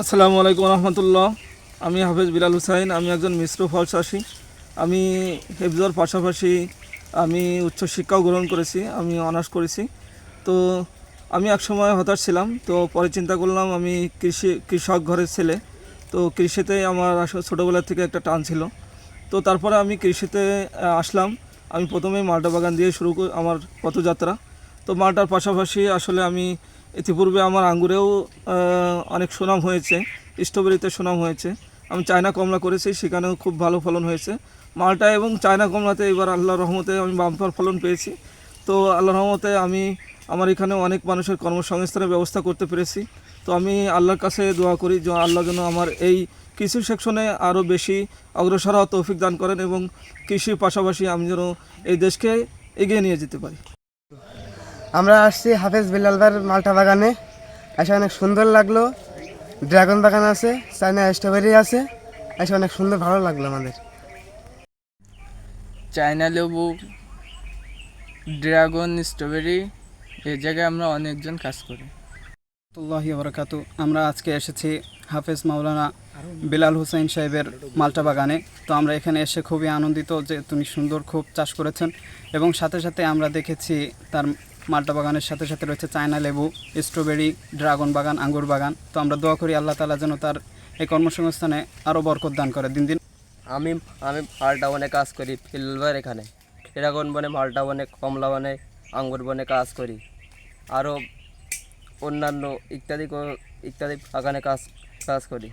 আসসালামু আলাইকুম রহমতুল্লাহ। আমি হাফেজ বিলাল হুসাইন, আমি একজন মিশ্র ফল চাষি। আমি হেফজর পাশাপাশি আমি উচ্চশিক্ষাও গ্রহণ করেছি, আমি অনার্স করেছি। তো আমি একসময় হতাশ ছিলাম, তো পরে চিন্তা করলাম আমি কৃষি, কৃষক ঘরের ছেলে। তো কৃষিতে আমার আসলে ছোটোবেলা থেকে একটা টান ছিল। তো তারপরে আমি কৃষিতে আসলাম। আমি প্রথমে মালটা বাগান দিয়ে শুরু আমার পথযাত্রা। তো মালটার পাশাপাশি আসলে আমি ইতিপূর্বে আমার আঙ্গুরেও অনেক সুনাম হয়েছে, স্ট্রবেরিতে সুনাম হয়েছে। আমি চায়না কমলা করেছি, সেখানেও খুব ভালো ফলন হয়েছে। মালটা এবং চায়না কমলাতে এবার আল্লাহ রহমতে আমি বাম্পার ফলন পেয়েছি। তো আল্লাহ রহমতে আমি আমার এখানে অনেক মানুষের কর্মসংস্থানের ব্যবস্থা করতে পেরেছি। তো আমি আল্লাহর কাছে দোয়া করি, যে আল্লাহ যেন আমার এই কৃষি সেকশনে আরও বেশি অগ্রসর হওয়ার তৌফিক দান করেন এবং কৃষির পাশাপাশি আমি যেন এই দেশকে এগিয়ে নিয়ে যেতে পারি। আমরা আসছি হাফেজ বিল্লালবার মালটা বাগানে। এসে অনেক সুন্দর লাগল। ড্রাগন বাগান আছে চায়না স্ট্রবেরি আছে। এসে অনেক সুন্দর ভালো লাগল আমাদের। চায়না লেবু ড্রাগন স্ট্রবেরি এ জায়গায় আমরা অনেকজন কাজ করি। রহমতুল্লাহি বরকাতু। আমরা আজকে এসেছি হাফেজ মাওলানা বিলাল হুসাইন সাহেবের মালটা বাগানে। তো আমরা এখানে এসে খুবই আনন্দিত যে তিনি সুন্দর খুব চাষ করেছেন। এবং সাথে সাথে আমরা দেখেছি তার মালটা বাগানের সাথে সাথে রয়েছে চায়না লেবু, স্ট্রবেরি, ড্রাগন বাগান, আঙ্গুর বাগান। তো আমরা দোয়া করি আল্লাহ তালা যেন তার এই কর্মসংস্থানে আরও বরকত দান করে দিন দিন। আমি আমি মালটা বনে কাজ করি ফিলবার এখানে। ড্রাগন বনে, মালটা বনে, কমলা বনে, আঙ্গুর বনে কাজ করি। আরও অন্যান্য ইত্যাদি ইত্যাদি বাগানে কাজ কাজ করি।